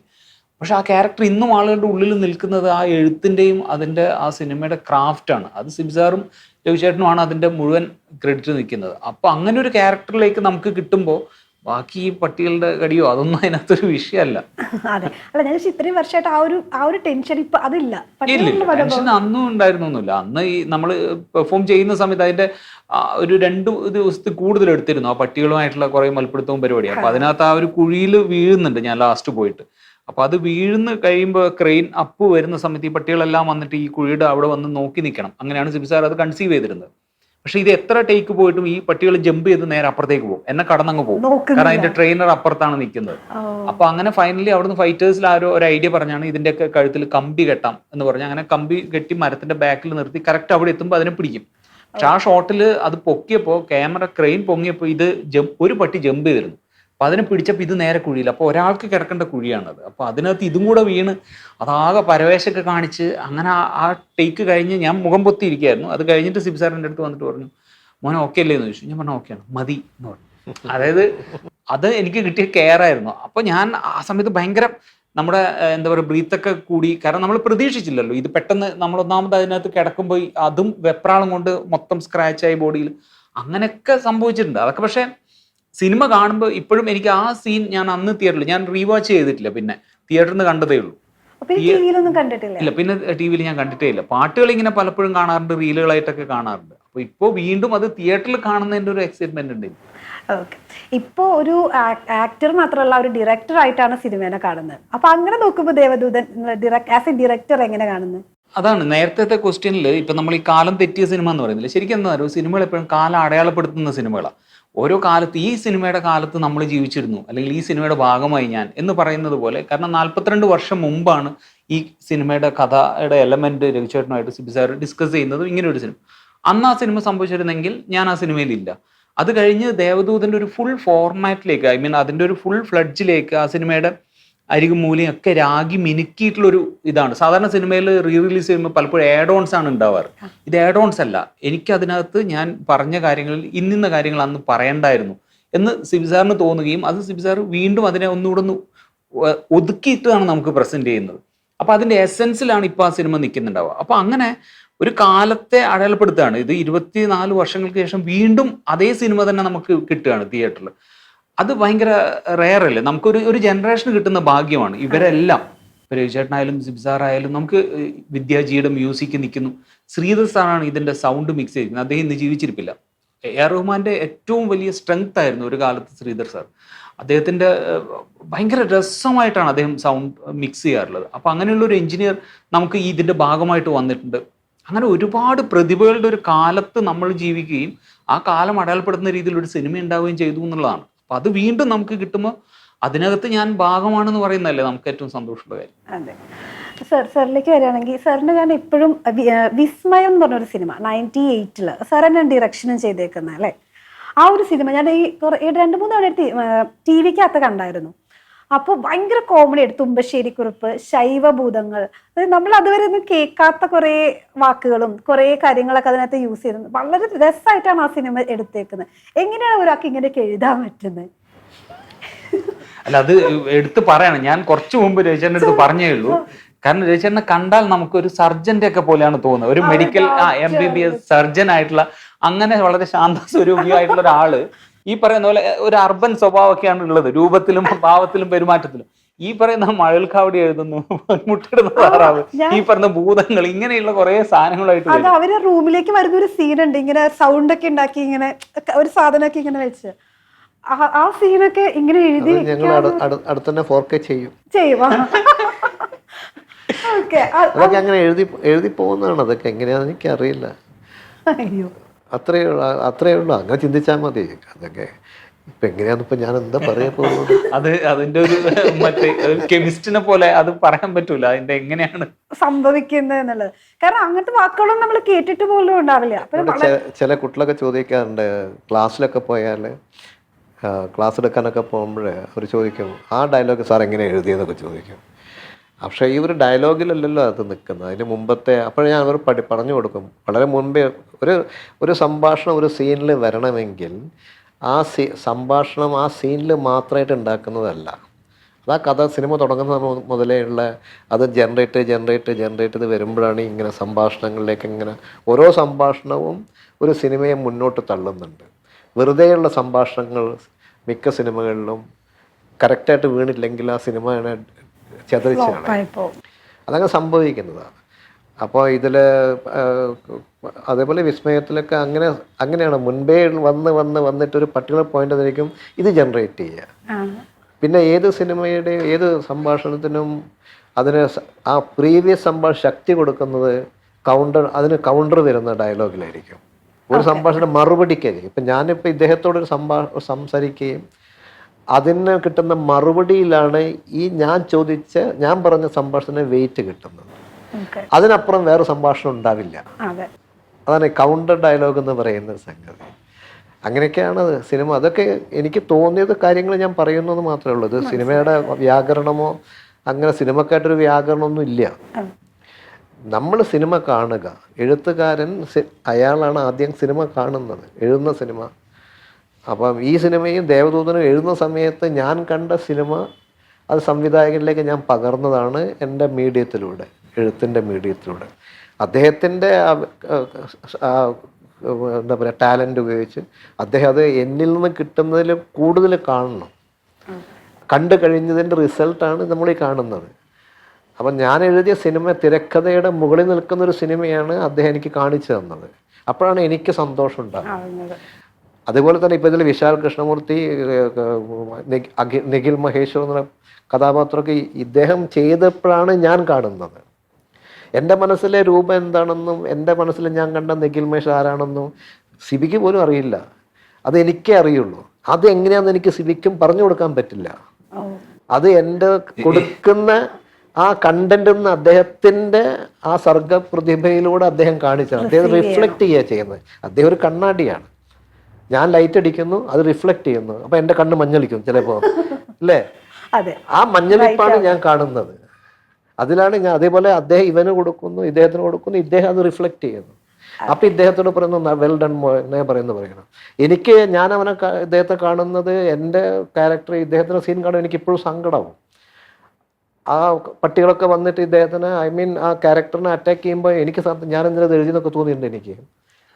പക്ഷെ ആ ക്യാരക്ടർ ഇന്നും ആളുകളുടെ ഉള്ളിൽ നിൽക്കുന്നത് ആ എഴുത്തിന്റെയും അതിന്റെ ആ സിനിമയുടെ ക്രാഫ്റ്റാണ് അത് സിബ്സാറും രവിചേട്ടനുമാണ് അതിന്റെ മുഴുവൻ ക്രെഡിറ്റ് നിൽക്കുന്നത്. അപ്പോൾ അങ്ങനെ ഒരു ക്യാരക്ടറിലേക്ക് നമുക്ക് കിട്ടുമ്പോൾ ബാക്കി ഈ പട്ടികളുടെ കടിയോ അതൊന്നും അതിനകത്തൊരു വിഷയമല്ല. അതെ. അല്ല ഞാൻ ഇത്രയും വർഷമായിട്ട് ആ ഒരു ആ ഒരു ടെൻഷൻ ഇപ്പൊ അതില്ല. ടെൻഷൻ അന്നും ഉണ്ടായിരുന്നൊന്നുമില്ല. അന്ന് ഈ നമ്മൾ പെർഫോം ചെയ്യുന്ന സമയത്ത് അതിന്റെ ഒരു രണ്ട് ദിവസത്തിൽ കൂടുതൽ എടുത്തിരുന്നു. ആ പട്ടികളുമായിട്ടുള്ള കുറെ മൽപ്പിടുത്തവും പരിപാടി അപ്പൊ അതിനകത്ത് ആ ഒരു കുഴിയിൽ വീഴുന്നുണ്ട് ഞാൻ ലാസ്റ്റ് പോയിട്ട്. അപ്പൊ അത് വീഴുന്ന കഴിയുമ്പോൾ ക്രെയിൻ അപ്പ് വരുന്ന സമയത്ത് ഈ പട്ടികളെല്ലാം വന്നിട്ട് ഈ കുഴിയുടെ അവിടെ വന്ന് നോക്കി നിൽക്കണം. അങ്ങനെയാണ് സിബി സാർ അത് കൺസീവ് ചെയ്തിരുന്നത്. പക്ഷെ ഇത് എത്ര ടേക്ക് പോയിട്ടും ഈ പട്ടികൾ ജമ്പ് ചെയ്ത് നേരെ അപ്പുറത്തേക്ക് പോകും. എന്നെ കടന്നങ്ങ് പോകും. കാരണം അതിന്റെ ട്രെയിനർ അപ്പുറത്താണ് നിൽക്കുന്നത്. അപ്പൊ അങ്ങനെ ഫൈനലി അവിടുന്ന് ഫൈറ്റേഴ്സിൽ ആരോ ഒരു ഐഡിയ പറഞ്ഞാണ് ഇതിന്റെ ഒക്കെ കഴുത്തിൽ കമ്പി കെട്ടാം എന്ന് പറഞ്ഞ് അങ്ങനെ കമ്പി കെട്ടി മരത്തിന്റെ ബാക്കിൽ നിർത്തി കറക്റ്റ് അവിടെ എത്തുമ്പോൾ അതിനെ പിടിക്കും. പക്ഷെ ആ ഷോട്ടിൽ അത് പൊക്കിയപ്പോൾ ക്യാമറ ക്രെയിൻ പൊങ്ങിയപ്പോൾ ഇത് ഒരു പട്ടി ജമ്പ് ചെയ്തിരുന്നു. അപ്പൊ അതിനെ പിടിച്ചപ്പോൾ ഇത് നേരെ കുഴിയില്ല അപ്പോൾ ഒരാൾക്ക് കിടക്കേണ്ട കുഴിയാണത്. അപ്പോൾ അതിനകത്ത് ഇതും കൂടെ വീണ് അതാകെ പരവേശമൊക്കെ കാണിച്ച് അങ്ങനെ ആ- ടേക്ക് കഴിഞ്ഞ് ഞാൻ മുഖം പൊത്തിയിരിക്കുകയായിരുന്നു. അത് കഴിഞ്ഞിട്ട് സിബ് സാറിന്റെ അടുത്ത് വന്നിട്ട് പറഞ്ഞു മോനെ ഓക്കെ അല്ലേ? എന്ന് ചോദിച്ചു. ഞാൻ പറഞ്ഞു ഓക്കെയാണ് മതി. എന്ന് പറഞ്ഞു. അതായത് അത് എനിക്ക് കിട്ടിയ കെയർ ആയിരുന്നു. അപ്പോൾ ഞാൻ ആ സമയത്ത് ഭയങ്കര നമ്മുടെ എന്താ പറയുക ബ്രീത്തൊക്കെ കൂടി കാരണം നമ്മൾ പ്രതീക്ഷിച്ചില്ലല്ലോ. ഇത് പെട്ടെന്ന് നമ്മൾ ഒന്നാമത് അതിനകത്ത് കിടക്കുമ്പോൾ അതും വെപ്രാളം കൊണ്ട് മൊത്തം സ്ക്രാച്ചായി ബോഡിയിൽ അങ്ങനെയൊക്കെ സംഭവിച്ചിട്ടുണ്ട്. അതൊക്കെ പക്ഷേ സിനിമ കാണുമ്പോൾ ഇപ്പോഴും എനിക്ക് ആ സീൻ ഞാൻ അന്ന് തിയേറ്ററിൽ ഞാൻ റീവാച്ച് ചെയ്തിട്ടില്ല പിന്നെ. തിയേറ്ററിൽ നിന്ന് കണ്ടതേ ഉള്ളൂ. ഇല്ല പിന്നെ ടി വിയിൽ ഞാൻ കണ്ടിട്ടേ ഇല്ല പാട്ടുകൾ ഇങ്ങനെ പലപ്പോഴും കാണാറുണ്ട് റീലുകളായിട്ടൊക്കെ കാണാറുണ്ട്. അപ്പൊ ഇപ്പോൾ വീണ്ടും അത് തിയേറ്ററിൽ കാണുന്നതിന്റെ ഒരു എക്സൈറ്റ്മെന്റ് ഉണ്ട്. ഇപ്പോ ഒരു ആക്ടർ മാത്രമല്ല ഒരു ഡയറക്ടർ ആയിട്ടാണ് സിനിമേനെ കാണുന്നത്. അപ്പൊ അങ്ങനെ നോക്കുമ്പോൾ ദേവദൂതൻ ആസ് എ ഡയറക്ടർ എങ്ങനെ കാണുന്നത് അതാണ് നേരത്തെ ക്വസ്റ്റ്യനിൽ ഇപ്പൊ നമ്മൾ ഈ കാലം തെറ്റിയ സിനിമ എന്ന് പറയുന്നില്ല? ശരിക്കും എന്താ പറയുക സിനിമകൾ എപ്പോഴും കാലം അടയാളപ്പെടുത്തുന്ന സിനിമകളാണ് ഓരോ കാലത്ത് ഈ സിനിമയുടെ കാലത്ത് നമ്മൾ ജീവിച്ചിരുന്നു. അല്ലെങ്കിൽ ഈ സിനിമയുടെ ഭാഗമായി ഞാൻ എന്ന് പറയുന്നത് പോലെ കാരണം നാൽപ്പത്തിരണ്ട് വർഷം മുമ്പാണ് ഈ സിനിമയുടെ കഥയുടെ എലമെന്റ് രവിചേട്ടനുമായിട്ട് സിബി സാർ ഡിസ്കസ് ചെയ്യുന്നത് ഇങ്ങനെ ഒരു സിനിമ. അന്ന് ആ സിനിമ സംഭവിച്ചിരുന്നെങ്കിൽ ഞാൻ ആ സിനിമയിലില്ല അത് കഴിഞ്ഞ് ദേവദൂതന്റെ ഒരു ഫുൾ ഫോർമാറ്റിലേക്ക് ഐ മീൻ അതിന്റെ ഒരു ഫുൾ ഫ്ലഡ്ജിലേക്ക് ആ സിനിമയുടെ അരികും മൂലയും ഒക്കെ രാഗി മിനുക്കിയിട്ടുള്ളൊരു ഇതാണ്. സാധാരണ സിനിമയിൽ റീ റിലീസ് ചെയ്യുമ്പോൾ പലപ്പോഴും ആഡ് ഓൺസ് ആണ് ഉണ്ടാവാറ്. ഇത് ആഡ് ഓൺസ് അല്ല. എനിക്ക് അതിനകത്ത് ഞാൻ പറഞ്ഞ കാര്യങ്ങളിൽ ഇന്നിന്ന കാര്യങ്ങൾ അന്ന് പറയണ്ടായിരുന്നു. എന്ന് സിബിസാറിന് തോന്നുകയും അത് സിബിസാർ വീണ്ടും അതിനെ ഒന്നുകൂടെ ഒന്ന് ഒതുക്കിയിട്ടാണ് നമുക്ക് പ്രസന്റ് ചെയ്യുന്നത്. അപ്പൊ അതിന്റെ എസെൻസിലാണ് ഇപ്പൊ ആ സിനിമ നിൽക്കുന്നുണ്ടാവുക. അപ്പൊ അങ്ങനെ ഒരു കാലത്തെ അടയാളപ്പെടുത്തുകയാണ്. ഇത് ഇരുപത്തിനാല് വർഷങ്ങൾക്ക് ശേഷം വീണ്ടും അതേ സിനിമ തന്നെ നമുക്ക് കിട്ടുകയാണ് തിയേറ്ററിൽ അത് ഭയങ്കര റെയർ അല്ലേ? നമുക്കൊരു ഒരു ജനറേഷൻ കിട്ടുന്ന ഭാഗ്യമാണ്. ഇവരെല്ലാം രവിചേട്ടനായാലും സിബ്സാറായാലും നമുക്ക് വിദ്യാജിയുടെ മ്യൂസിക് നിൽക്കുന്നു. ശ്രീധർ സാറാണ് ഇതിന്റെ സൗണ്ട് മിക്സ് ചെയ്തിരിക്കുന്നത്. അദ്ദേഹം ഇന്ന് ജീവിച്ചിരിപ്പില്ല. എ ആർ റഹ്മാന്റെ ഏറ്റവും വലിയ സ്ട്രെങ്ത് ആയിരുന്നു ഒരു കാലത്ത് ശ്രീധർ സാർ. അദ്ദേഹത്തിന്റെ ഭയങ്കര രസമായിട്ടാണ് അദ്ദേഹം സൗണ്ട് മിക്സ് ചെയ്യാറുള്ളത്. അപ്പൊ അങ്ങനെയുള്ള ഒരു എഞ്ചിനീയർ നമുക്ക് ഈ ഇതിന്റെ ഭാഗമായിട്ട് വന്നിട്ടുണ്ട്. അങ്ങനെ ഒരുപാട് പ്രതിഭകളുടെ ഒരു കാലത്ത് നമ്മൾ ജീവിക്കുകയും ആ കാലം അടയാളപ്പെടുന്ന രീതിയിൽ ഒരു സിനിമ ഉണ്ടാവുകയും ചെയ്തു എന്നുള്ളതാണ്. അപ്പൊ അത് വീണ്ടും നമുക്ക് കിട്ടുമ്പോൾ അതിനകത്ത് ഞാൻ ഭാഗമാണെന്ന് പറയുന്നതല്ലേ നമുക്ക് ഏറ്റവും സന്തോഷമുള്ള കാര്യം. അതെ. സർ സാറിലേക്ക് വരികയാണെങ്കിൽ സാറിന് ഞാൻ ഇപ്പോഴും വിസ്മയം എന്ന് പറഞ്ഞൊരു സിനിമ നയന്റി എയ്റ്റിൽ സാർ തന്നെ ഡിറക്ഷനും ചെയ്തേക്കുന്നത് അല്ലേ? ആ ഒരു സിനിമ ഞാൻ ഈ രണ്ട് മൂന്ന് തവണ ടി വിക്കകത്ത് കണ്ടായിരുന്നു. അപ്പോൾ ഭയങ്കര കോമഡി എടുത്തു തുമ്പശ്ശേരി കുറിപ്പ് ശൈവഭൂതങ്ങൾ. നമ്മൾ അതുവരെ ഒന്നും കേൾക്കാത്ത കുറേ വാക്കുകളും കുറേ കാര്യങ്ങളൊക്കെ അതിനകത്ത് യൂസ് ചെയ്തത് വളരെ രസമായിട്ടാണ് ആ സിനിമ എടുത്തേക്കുന്നത്. എങ്ങനെയാണ് ഒരാൾക്ക് ഇങ്ങനെയൊക്കെ എഴുതാൻ പറ്റുന്നത്? അല്ല അത് എടുത്ത് പറയണം. ഞാൻ കുറച്ച് മുമ്പ് രവിചേട്ടന്റെ അടുത്ത് പറഞ്ഞേ ഉള്ളൂ. കാരണം രവിചേട്ടനെ കണ്ടാൽ നമുക്ക് ഒരു സർജന്റെ ഒക്കെ പോലെയാണ് തോന്നുന്നത്. ഒരു medical M B B S surgeon ആയിട്ടുള്ള അങ്ങനെ വളരെ ശാന്ത സ്വരൂപിയായിട്ടുള്ള ഒരാൾ ഈ പറയുന്ന പോലെ ഒരു അർബൻ സ്വഭാവമൊക്കെയാണ് ഉള്ളത്. രൂപത്തിലും ഭാവത്തിലും പെരുമാറ്റത്തിലും. ഈ പറയുന്ന മഴൽക്കാവടി എഴുതുന്നു മുട്ടിടുന്ന താറാവ് ഈ പറയുന്ന ഭൂതങ്ങൾ ഇങ്ങനെയുള്ള കുറെ സാധനങ്ങളായിട്ട് അത് അവർ റൂമിലേക്ക് വരുന്ന ഒരു സീൻ ഉണ്ട് ഇങ്ങനെ സൗണ്ട് ഒക്കെ ഉണ്ടാക്കി ഇങ്ങനെ ഒരു സാധനമൊക്കെ ഇങ്ങനെ വെച്ച്. ആ- സീനൊക്കെ ഇങ്ങനെ എഴുതി ഞങ്ങൾ അടുത്തന്നെ ഫോർ കെ ചെയ്യും. ചെയ്യുവാ <laughs> അതൊക്കെ അങ്ങനെ എഴുതി എഴുതി പോകുന്നതാണ്. അതൊക്കെ എങ്ങനെയാണെന്ന് എനിക്കറിയില്ല. അയ്യോ. അത്രയേ ഉള്ളൂ അത്രയേ ഉള്ളൂ അങ്ങനെ ചിന്തിച്ചാൽ മതി. അതൊക്കെ ഇപ്പൊ എങ്ങനെയാന്ന് ഇപ്പൊ ഞാൻ എന്താ പറയാ പോകുന്നത്? <laughs> അത് അതിന്റെ ഒരു മറ്റേ കെമിസ്റ്റിനെ പോലെ അത് പറയാൻ പറ്റൂല. അതിന്റെ എങ്ങനെയാണ്? സംഭവിക്കുന്നത് എന്നുള്ളത്. കാരണം അങ്ങനത്തെ വാക്കുകളൊന്നും നമ്മൾ കേട്ടിട്ട് പോലും ഉണ്ടാവില്ല. ചില കുട്ടികളൊക്കെ ചോദിക്കാറുണ്ട് ക്ലാസ്സിലൊക്കെ പോയാൽ ക്ലാസ് എടുക്കാനൊക്കെ പോകുമ്പോൾ അവർ ചോദിക്കും ആ ഡയലോഗ് സാർ എങ്ങനെ എഴുതിയെന്നൊക്കെ ചോദിക്കും. പക്ഷേ ഈ ഒരു ഡയലോഗിലല്ലല്ലോ അത് നിൽക്കുന്നത്. അതിന് മുമ്പത്തെ അപ്പോൾ ഞാൻ അവർ പഠി പറഞ്ഞു കൊടുക്കും. വളരെ മുൻപേ ഒരു ഒരു സംഭാഷണം ഒരു സീനിൽ വരണമെങ്കിൽ ആ സീ സംഭാഷണം ആ സീനിൽ മാത്രമായിട്ട് ഉണ്ടാക്കുന്നതല്ല. അത് ആ കഥ സിനിമ തുടങ്ങുന്ന മുതലേ ഉള്ള അത് ജനറേറ്റ് ജനറേറ്റ് ജനറേറ്റ് ചെയ്ത് വരുമ്പോഴാണ് ഇങ്ങനെ സംഭാഷണങ്ങളിലേക്ക് ഇങ്ങനെ ഓരോ സംഭാഷണവും ഒരു സിനിമയെ മുന്നോട്ട് തള്ളുന്നുണ്ട്. വെറുതെയുള്ള സംഭാഷണങ്ങൾ മിക്ക സിനിമകളിലും കറക്റ്റായിട്ട് വീണില്ലെങ്കിൽ ആ സിനിമ ചെതറിച്ചാണ് അതങ്ങ് അതങ്ങനെ സംഭവിക്കുന്നതാണ് അപ്പോൾ ഇതിൽ അതേപോലെ വിസ്മയത്തിലൊക്കെ അങ്ങനെ അങ്ങനെയാണ്. മുൻപേ വന്ന് വന്ന് വന്നിട്ട് ഒരു പർട്ടിക്കുലർ പോയിന്റ് ആയിരിക്കും ഇത് ജനറേറ്റ് ചെയ്യുക. പിന്നെ ഏത് സിനിമയുടെ ഏത് സംഭാഷണത്തിനും അതിന് ആ പ്രീവിയസ് സംഭാഷണ ശക്തി കൊടുക്കുന്നത് കൗണ്ടർ അതിന് കൗണ്ടർ വരുന്ന ഡയലോഗിലായിരിക്കും ഒരു സംഭാഷണം മറുപടിക്കായിരിക്കും. ഇപ്പം ഞാനിപ്പോൾ ഇദ്ദേഹത്തോടൊരു സംഭാ സംസാരിക്കുകയും അതിന് കിട്ടുന്ന മറുപടിയിലാണ് ഈ ഞാൻ ചോദിച്ച ഞാൻ പറഞ്ഞ സംഭാഷണത്തിന് വെയിറ്റ് കിട്ടുന്നത്. അതിനപ്പുറം വേറെ സംഭാഷണം ഉണ്ടാവില്ല. അതെ. അതാണ് കൗണ്ടർ ഡയലോഗ് എന്ന് പറയുന്ന സംഗതി. അങ്ങനെയൊക്കെയാണ് സിനിമ. അതൊക്കെ എനിക്ക് തോന്നിയത് കാര്യങ്ങൾ ഞാൻ പറയുന്നത് മാത്രമേ ഉള്ളൂ. ഇത് സിനിമയുടെ വ്യാകരണമോ അങ്ങനെ സിനിമക്കായിട്ടൊരു വ്യാകരണമൊന്നും ഇല്ല. നമ്മൾ സിനിമ കാണുക. എഴുത്തുകാരൻ അയാളാണ് ആദ്യം സിനിമ കാണുന്നത്. എഴുതുന്ന സിനിമ. അപ്പം ഈ സിനിമയും ദേവദൂതനും എഴുതുന്ന സമയത്ത് ഞാൻ കണ്ട സിനിമ അത് സംവിധായകനിലേക്ക് ഞാൻ പകർന്നതാണ് എന്റെ മീഡിയത്തിലൂടെ എഴുത്തിന്റെ മീഡിയത്തിലൂടെ. അദ്ദേഹത്തിന്റെ എന്താ പറയുക ടാലന്റ് ഉപയോഗിച്ച് അദ്ദേഹം അത് എന്നിൽ നിന്ന് കിട്ടുന്നതിൽ കൂടുതൽ കാണണം. കണ്ടു കഴിഞ്ഞതിന്റെ റിസൾട്ടാണ് നമ്മൾ ഈ കാണുന്നത്. അപ്പം ഞാൻ എഴുതിയ സിനിമ തിരക്കഥയുടെ മുകളിൽ നിൽക്കുന്ന ഒരു സിനിമയാണ് അദ്ദേഹം എനിക്ക് കാണിച്ചു തന്നത്. അപ്പോഴാണ് എനിക്ക് സന്തോഷം ഉണ്ടാകുന്നത്. അതുപോലെ തന്നെ ഇപ്പോൾ ഇതിൽ വിശാൽ കൃഷ്ണമൂർത്തി നിഖിൽ മഹേശ്വർ എന്ന കഥാപാത്രമൊക്കെ ഇദ്ദേഹം ചെയ്തപ്പോഴാണ് ഞാൻ കാണുന്നത്. എന്റെ മനസ്സിലെ രൂപം എന്താണെന്നും എന്റെ മനസ്സിൽ ഞാൻ കണ്ട നിഖിൽ മഹേഷ് ആരാണെന്നും സിബിക്ക് പോലും അറിയില്ല. അത് എനിക്കേ അറിയുള്ളൂ. അത് എങ്ങനെയാണെന്ന് എനിക്ക് സിബിക്കും പറഞ്ഞു കൊടുക്കാൻ പറ്റില്ല. അത് എന്റെ കൊടുക്കുന്ന ആ കണ്ടന്റ് നിന്ന് അദ്ദേഹത്തിന്റെ ആ സർഗപ്രതിഭയിലൂടെ അദ്ദേഹം കാണിച്ചാണ് അദ്ദേഹം റിഫ്ലക്ട് ചെയ്യുക ചെയ്യുന്നത്. അദ്ദേഹം ഒരു കണ്ണാടിയാണ്. ഞാൻ ലൈറ്റ് അടിക്കുന്നു അത് റിഫ്ലക്ട് ചെയ്യുന്നു. അപ്പൊ എന്റെ കണ്ണ് മഞ്ഞളിക്കും ചിലപ്പോ. അല്ലേ? ആ മഞ്ഞളിപ്പാണ് ഞാൻ കാണുന്നത്. അതിലാണ് ഞാൻ അതേപോലെ അദ്ദേഹം ഇവന് കൊടുക്കുന്നു ഇദ്ദേഹത്തിന് കൊടുക്കുന്നു ഇദ്ദേഹം അത് റിഫ്ലക്ട് ചെയ്യുന്നു. അപ്പൊ ഇദ്ദേഹത്തോട് പറയുന്നു വെൽ ഡൺ മോ എന്നേ പറയുന്നു പറയണം എനിക്ക് ഞാൻ അവനെ ഇദ്ദേഹത്തെ കാണുന്നത് എന്റെ ക്യാരക്ടർ ഇദ്ദേഹത്തിന്റെ സീൻ കാണുമ്പോൾ എനിക്ക് ഇപ്പോഴും സങ്കടമാവും ആ പട്ടികളൊക്കെ വന്നിട്ട് ഇദ്ദേഹത്തിന് ഐ മീൻ ആ ക്യാരക്ടറിനെ അറ്റാക്ക് ചെയ്യുമ്പോൾ എനിക്ക് ഞാൻ എന്തിനാ എഴുതിയെന്നൊക്കെ തോന്നിയിട്ടുണ്ട് എനിക്ക്.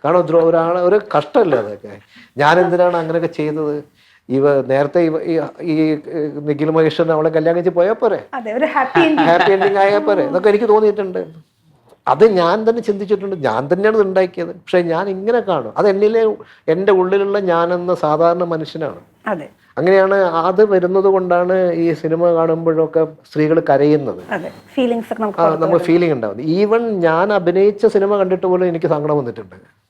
കാരണം ദ്രോ- ഒരാൾ ഒരു കഷ്ടമല്ലേ അതൊക്കെ? ഞാൻ എന്തിനാണ് അങ്ങനെയൊക്കെ ചെയ്തത്? ഇവ നേരത്തെ ഇവ ഈ നിഖിൽ മഹേഷൻ അവളെ കല്യാണം കഴിച്ച് പോയാൽ പോരെ? ഹാപ്പി എൻഡിങ് ആയാൽ പോരെ? എന്നൊക്കെ എനിക്ക് തോന്നിയിട്ടുണ്ട്. അത് ഞാൻ തന്നെ ചിന്തിച്ചിട്ടുണ്ട്. ഞാൻ തന്നെയാണ് ഇത് ഉണ്ടാക്കിയത്. പക്ഷെ ഞാൻ ഇങ്ങനെ കാണും. അത് എന്നിലെ എന്റെ ഉള്ളിലുള്ള ഞാനെന്ന സാധാരണ മനുഷ്യനാണ്. അങ്ങനെയാണ് അത് വരുന്നത് കൊണ്ടാണ് ഈ സിനിമ കാണുമ്പോഴൊക്കെ സ്ത്രീകൾ കരയുന്നത്. നമുക്ക് ഫീലിംഗ് ഉണ്ടാവുന്നത് ഈവൻ ഞാൻ അഭിനയിച്ച സിനിമ കണ്ടിട്ട് പോലും എനിക്ക് സങ്കടം വന്നിട്ടുണ്ട്.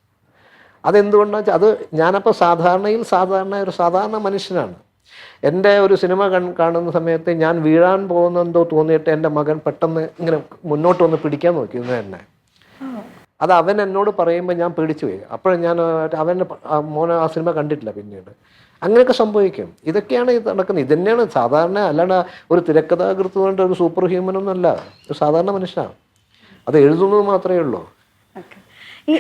അതെന്തുകൊണ്ടാണെന്ന് വെച്ചാൽ അത് ഞാനപ്പോൾ സാധാരണയിൽ സാധാരണ ഒരു സാധാരണ മനുഷ്യനാണ്. എന്റെ ഒരു സിനിമ കാണുന്ന സമയത്ത് ഞാൻ വീഴാൻ പോകുന്നെന്തോ തോന്നിയിട്ട് എന്റെ മകൻ പെട്ടെന്ന് ഇങ്ങനെ മുന്നോട്ട് വന്ന് പിടിക്കാൻ നോക്കിയിരുന്നു എന്നെ. അത് അവൻ എന്നോട് പറയുമ്പോൾ ഞാൻ പേടിച്ചു പോയി. അപ്പോൾ ഞാൻ അവന്റെ മോനെ ആ സിനിമ കണ്ടിട്ടില്ല പിന്നീട്. അങ്ങനെയൊക്കെ സംഭവിക്കും. ഇതൊക്കെയാണ് ഇത് നടക്കുന്നത്. ഇത് തന്നെയാണ് സാധാരണ അല്ലാണ്ട് ഒരു തിരക്കഥാകൃത്ത് കൊണ്ട് ഒരു സൂപ്പർ അല്ല ഒരു സാധാരണ മനുഷ്യനാണ്. അത് എഴുതുന്നത് മാത്രമേ ഉള്ളൂ. ഈ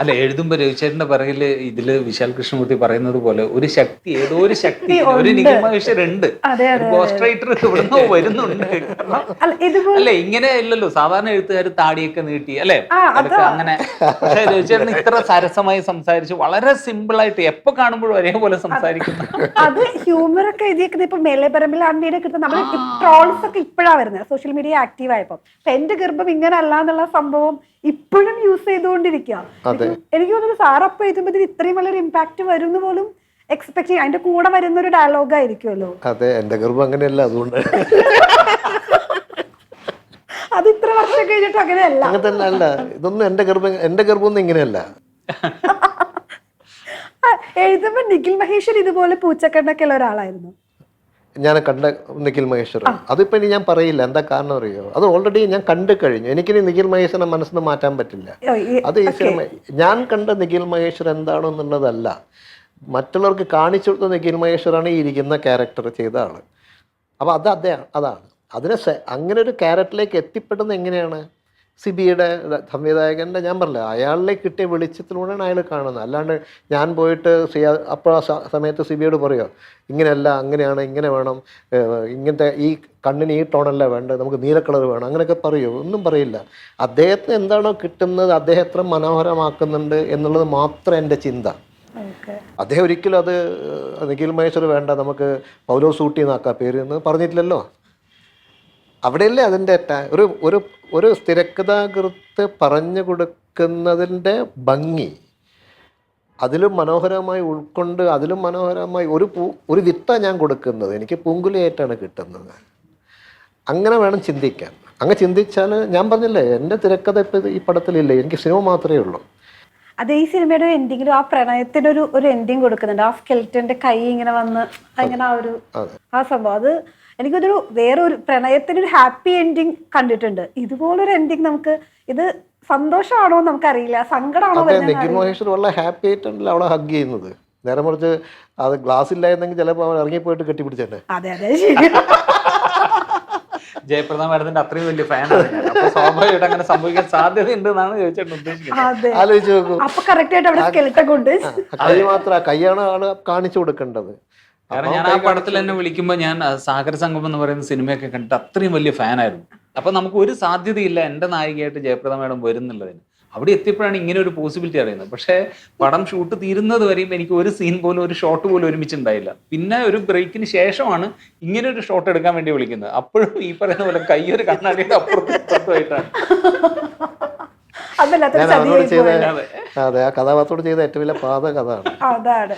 അല്ല എഴുതുമ്പോ രവിചേട്ടന്റെ പറയിൽ ഇതിൽ വിശാൽ കൃഷ്ണമൂർത്തി പറയുന്നത് പോലെ ഒരു ശക്തി ഏതോ ഒരു <laughs> ശക്തി ഒരു ഉണ്ട്. നിഗമ ഉണ്ട് അതെ, ഒരു ഗോസ്റ്റ് റൈറ്റർ ഇവിടുന്ന് വരുന്നുണ്ട്. <laughs> അല്ല ഇങ്ങനെ ഇല്ലല്ലോ. സാധാരണ എഴുത്തുകാർ താടിയൊക്കെ നീട്ടി അല്ലെ? അങ്ങനെ. പക്ഷെ രവിചേട്ടൻ ഇത്ര <laughs> സരസമായി സംസാരിച്ച് വളരെ സിമ്പിൾ ആയിട്ട് എപ്പോ കാണുമ്പോഴും ഒരേപോലെ സംസാരിക്കുന്നു. അത് ഹ്യൂമർ ഒക്കെ എഴുതിയേക്കുന്നത് ഇപ്പൊ മേലെപ്പറമ്പിൽ ആണ്ടിയുടെ കിട്ടുന്ന നമ്മൾ ട്രോൾസ് ഒക്കെ ഇപ്പോഴാണ് വരുന്നത്. സോഷ്യൽ മീഡിയ ആക്റ്റീവ് ആയപ്പോ. എന്റെ ഗർഭം ഇങ്ങനെ അല്ല എന്നുള്ള സംഭവം ഇപ്പോഴും യൂസ് ചെയ്തുകൊണ്ടിരിക്കുക. എനിക്ക് തോന്നുന്നു സാർ അപ്പൊ എഴുതുമ്പോൾ ഇത്രയും വളരെ ഇമ്പാക്ട് വരുന്ന പോലും എക്സ്പെക്ട് ചെയ്യും. അതിന്റെ കൂടെ വരുന്ന ഒരു ഡയലോഗ് ആയിരിക്കുമല്ലോ. അതെ എന്റെ ഗർഭം അങ്ങനെയല്ല അതുകൊണ്ട്. അത് ഇത്ര വർഷം കഴിഞ്ഞിട്ട് അങ്ങനെയല്ല. അങ്ങനെ ഇതൊന്നും അല്ല ഇതൊന്നും എന്റെ ഗർഭം എന്റെ ഗർഭമൊന്നും ഇങ്ങനെയല്ല. എഴുതുമ്പോ നിഖിൽ മഹേശ്വർ ഇതുപോലെ പൂച്ചക്കണ്ണൊക്കെ ഉള്ള ഒരാളായിരുന്നു. ഞാൻ കണ്ട നിഖിൽ മഹേശ്വർ. അതിപ്പോ ഇനി ഞാൻ പറയില്ല. എന്താ കാരണം അറിയോ? അത് ഓൾറെഡി ഞാൻ കണ്ടു കഴിഞ്ഞു. എനിക്കിനി നിഖിൽ മഹേശ്വരനെ മനസ്സിന് മാറ്റാൻ പറ്റില്ല. അത് ഈ സിനിമ ഞാൻ കണ്ട നിഖിൽ മഹേശ്വർ എന്താണോ എന്നുള്ളതല്ല മറ്റുള്ളവർക്ക് കാണിച്ചു കൊടുത്ത നിഖിൽ മഹേശ്വറാണ് ഈ ഇരിക്കുന്ന ക്യാരക്ടർ ചെയ്ത ആൾ. അപ്പൊ അത് അതാണ് അതാണ്. അതിനെ അങ്ങനെ ഒരു ക്യാരക്ടറിലേക്ക് എത്തിപ്പെടുന്നത് എങ്ങനെയാണ്? സിബിയുടെ സംവിധായകന്റെ ഞാൻ പറഞ്ഞില്ല അയാളിലെ കിട്ടിയ വെളിച്ചത്തിലൂടെയാണ് അയാൾ കാണുന്നത്. അല്ലാണ്ട് ഞാൻ പോയിട്ട് സി അപ്പോൾ ആ സ- സമയത്ത് സിബിയോട് പറയുമോ ഇങ്ങനെയല്ല അങ്ങനെയാണ് ഇങ്ങനെ വേണം ഇങ്ങനത്തെ ഈ കണ്ണിന് ഈ ടോണല്ല വേണ്ടത് നമുക്ക് നീല കളർ വേണം അങ്ങനെയൊക്കെ പറയുമോ ഒന്നും പറയില്ല. അദ്ദേഹത്തിന് എന്താണോ കിട്ടുന്നത് അദ്ദേഹം എത്ര മനോഹരമാക്കുന്നുണ്ട് എന്നുള്ളത് മാത്രം എന്റെ ചിന്ത. അദ്ദേഹം ഒരിക്കലും അത് നിഖിൽ മഹേശ്വർ വേണ്ട നമുക്ക് പൗലോ സൂട്ടി എന്നാക്കാം പേര് എന്ന് പറഞ്ഞിട്ടില്ലല്ലോ. അവിടെയല്ലേ അതിന്റെ ഒരു ഒരു ഒരു സ്ഥിരകഥാകൃത്ത് പറഞ്ഞു കൊടുക്കുന്നതിന്റെ ഭംഗി. അതിലും മനോഹരമായി ഉൾക്കൊണ്ട് അതിലും മനോഹരമായി ഒരു പൂ ഒരു വിത്ത ഞാൻ കൊടുക്കുന്നത്. എനിക്ക് പൂങ്കുലയായിട്ടാണ് കിട്ടുന്നത്. അങ്ങനെ വേണം ചിന്തിക്കാൻ. അങ്ങനെ ചിന്തിച്ചാൽ ഞാൻ പറഞ്ഞില്ലേ എന്റെ തിരക്കഥ ഇപ്പം ഈ പടത്തിലില്ല എനിക്ക് സിനിമ മാത്രമേ ഉള്ളൂ. അത് ഈ സിനിമയുടെ എൻഡിങ്ങിലും ആ പ്രണയത്തിന് ഒരു ഒരു എൻഡിങ് കൊടുക്കുന്നുണ്ട്. ആ സ്കെൽറ്റന്റെ കൈ ഇങ്ങനെ വന്ന് അങ്ങനെ ആ ഒരു ആ സംഭവം. അത് എനിക്കൊരു വേറൊരു പ്രണയത്തിന് ഒരു ഹാപ്പി എൻഡിങ് കണ്ടിട്ടുണ്ട്. ഇതുപോലൊരു എൻഡിങ് നമുക്ക് ഇത് സന്തോഷമാണോ നമുക്കറിയില്ല. സങ്കടമാണോ നിഖിൽ മഹേശ്വർ വളരെ ഹാപ്പി ആയിട്ടാണല്ലോ ഹഗ് ചെയ്യുന്നത്. നേരെ മറിച്ച് അത് ഗ്ലാസ് ഇല്ലായിരുന്നെങ്കിൽ ചിലപ്പോൾ അവൻ ഇറങ്ങിപ്പോയിട്ട് കെട്ടിപ്പിടിച്ചേട്ടെ അതെ അതെ ശരി. ജയപ്രദ മാഡത്തിന്റെ അത്രയും വലിയ ഫാനാണ് സ്വാഭാവികമായിട്ട് അങ്ങനെ സംഭവിക്കാൻ ചോദിച്ചേട്ടൻ ഉദ്ദേശിക്കുന്നത്. അതെ. മാത്രം കൈയാണ് ആൾ കാണിച്ചു കൊടുക്കേണ്ടത്. കാരണം ഞാൻ ആ പടത്തിൽ എന്നെ വിളിക്കുമ്പോൾ ഞാൻ സാഗർ സാഗര സംഗമം എന്ന് പറയുന്ന സിനിമയൊക്കെ കണ്ടിട്ട് അത്രയും വലിയ ഫാനായിരുന്നു. അപ്പൊ നമുക്ക് ഒരു സാധ്യതയില്ല എന്റെ നായികയായിട്ട് ജയപ്രദ മേഡം വരുന്നുള്ളതിന്. അവിടെ എത്തിയപ്പോഴാണ് ഇങ്ങനെ ഒരു പോസിബിലിറ്റി അറിയുന്നത്. പക്ഷേ പടം ഷൂട്ട് തീരുന്നത് വരെയും എനിക്ക് ഒരു സീൻ പോലും ഒരു ഷോട്ട് പോലും ഒരുമിച്ചുണ്ടായില്ല. പിന്നെ ഒരു ബ്രേക്കിന് ശേഷമാണ് ഇങ്ങനെ ഒരു ഷോട്ട് എടുക്കാൻ വേണ്ടി വിളിക്കുന്നത്. അപ്പോഴും ഈ പറയുന്ന പോലെ കൈ ഒരു കണ്ണാടിയുടെ അപ്പുറത്തുമായിട്ടാണ് ചെയ്ത അതെ ആ കഥാപാത്രത്തോട് ചെയ്ത ഏറ്റവും വലിയ പാത കഥ അതാണ്.